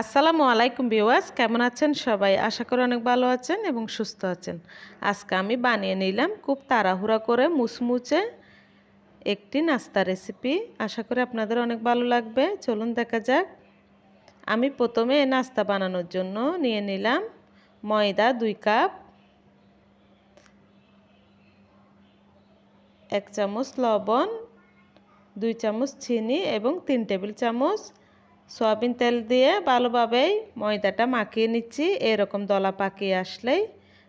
আসসালামু আলাইকুম বিওয়াস কেমন আছেন সবাই? আশা করি অনেক ভালো আছেন এবং সুস্থ আছেন। আজকে আমি বানিয়ে নিলাম খুব তাড়াহুড়া করে মুচমুচে একটি নাস্তা রেসিপি। আশা করি আপনাদের অনেক ভালো লাগবে। চলুন দেখা যাক। আমি প্রথমে নাস্তা বানানোর জন্য নিয়ে নিলাম ময়দা দুই কাপ, এক চামচ লবণ, দুই চামচ চিনি এবং তিন টেবিল চামচ সয়াবিন তেল দিয়ে ভালোভাবেই ময়দাটা মাখিয়ে নিচ্ছি। এরকম দলা পাকিয়ে আসলেই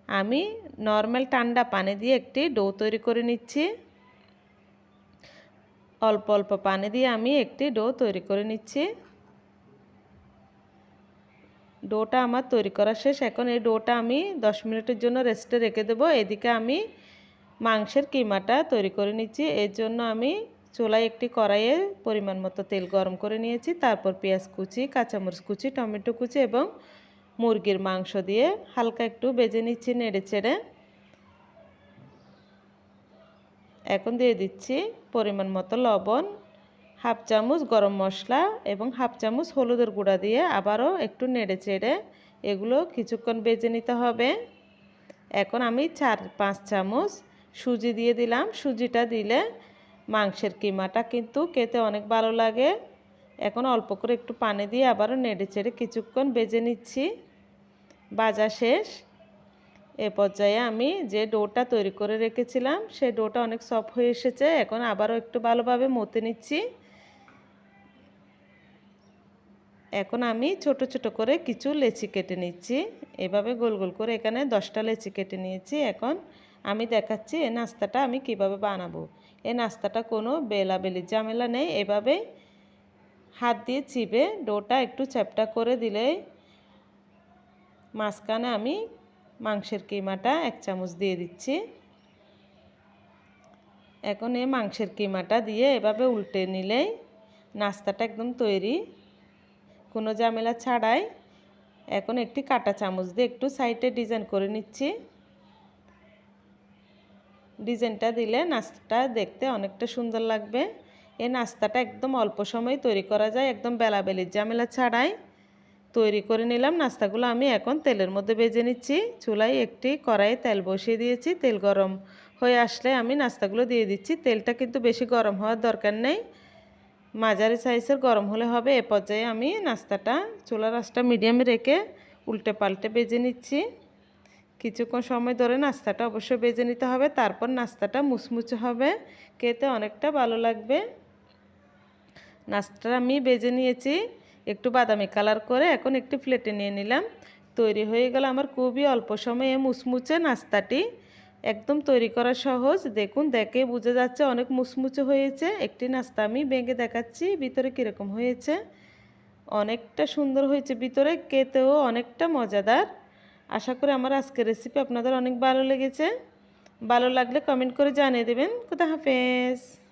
আমি নর্মাল ঠান্ডা পানি দিয়ে একটি ডো তৈরি করে নিচ্ছি। অল্প অল্প পানি দিয়ে আমি একটি ডো তৈরি করে নিচ্ছি। ডোটা আমার তৈরি করা শেষ। এখন এই ডোটা আমি দশ মিনিটের জন্য রেস্টে রেখে দেবো। এদিকে আমি মাংসের কিমাটা তৈরি করে নিচ্ছি। এর জন্য আমি চুলায় একটি কড়াইয়ে পরিমাণ মতো তেল গরম করে নিয়েছি। তারপর পেঁয়াজ কুচি, কাঁচামরিচ কুচি, টমেটো কুচি এবং মুরগির মাংস দিয়ে হালকা একটু বেজে নিচ্ছি নেড়ে চেড়ে। এখন দিয়ে দিচ্ছি পরিমাণ মতো লবণ, হাফ চামচ গরম মশলা এবং হাফ চামচ হলুদের গুঁড়া দিয়ে আবারও একটু নেড়ে চেড়ে এগুলো কিছুক্ষণ বেজে নিতে হবে। এখন আমি চার পাঁচ চামচ সুজি দিয়ে দিলাম। সুজিটা দিলে মাংসের কিমাটা কিন্তু খেতে অনেক ভালো লাগে। এখন অল্প করে একটু পানি দিয়ে আবারও নেড়ে চেড়ে কিছুক্ষণ বেজে নিচ্ছি। বাজা শেষ। এ পর্যায়ে আমি যে ডোটা তৈরি করে রেখেছিলাম সেই ডোটা অনেক সফট হয়ে এসেছে। এখন আবারও একটু ভালোভাবে মতে নিচ্ছি। এখন আমি ছোট ছোট করে কিছু লেচি কেটে নিচ্ছি। এভাবে গোল গোল করে এখানে দশটা লেচি কেটে নিয়েছি। এখন আমি দেখাচ্ছি এই নাস্তাটা আমি কীভাবে বানাবো। এই নাস্তাটা কোনো বেলাবেলির ঝামেলা নেই। এভাবে হাত দিয়ে চিবে ডোটা একটু চ্যাপটা করে দিলে মাঝখানে আমি মাংসের কিমাটা এক চামচ দিয়ে দিচ্ছি। এখন এই মাংসের কিমাটা দিয়ে এভাবে উল্টে নিলেই নাস্তাটা একদম তৈরি। কোনো ঝামেলা ছাড়াই এখন একটি কাটা চামচ দিয়ে একটু সাইডে ডিজাইন করে নিচ্ছি। ডিজাইনটা দিলে নাস্তাটা দেখতে অনেকটা সুন্দর লাগবে। এই নাস্তাটা একদম অল্প সময় তৈরি করা যায়, একদম বেলাবেলির ঝামেলা ছাড়াই তৈরি করে নিলাম। নাস্তাগুলো আমি এখন তেলের মধ্যে বেজে নিচ্ছি। চুলায় একটি কড়াইয়ে তেল বসিয়ে দিয়েছি। তেল গরম হয়ে আসলে আমি নাস্তাগুলো দিয়ে দিচ্ছি। তেলটা কিন্তু বেশি গরম হওয়ার দরকার নেই। মাঝারি সাইজের গরম হলে হবে। এ পর্যায়ে আমি নাস্তাটা চুলার রাসটা মিডিয়ামে রেখে উল্টে পাল্টে বেজে নিচ্ছি। কিছুক্ষণ সময় ধরে নাস্তাটা অবশ্যই বেজে নিতে হবে, তারপর নাস্তাটা মুচমুচে হবে। খেতে অনেকটা ভালো লাগবে। নাস্তাটা আমি বেজে নিয়েছি, একটু বাদামি কালার করে এখন একটি প্লেটে নিয়ে নিলাম। তৈরি হয়ে গেল আমার খুবই অল্প সময়ে মুচমুচে নাস্তাটি। একদম তৈরি করা সহজ। দেখুন, দেখে বুঝে যাচ্ছে অনেক মুচমুচে হয়েছে। একটি নাস্তা আমি ভেঙে দেখাচ্ছি ভিতরে কীরকম হয়েছে। অনেকটা সুন্দর হয়েছে ভিতরে, খেতেও অনেকটা মজাদার। আশা করি আমার আজকের রেসিপি আপনাদের অনেক ভালো লেগেছে। ভালো লাগলে কমেন্ট করে জানিয়ে দেবেন। কোথা হাফেজ।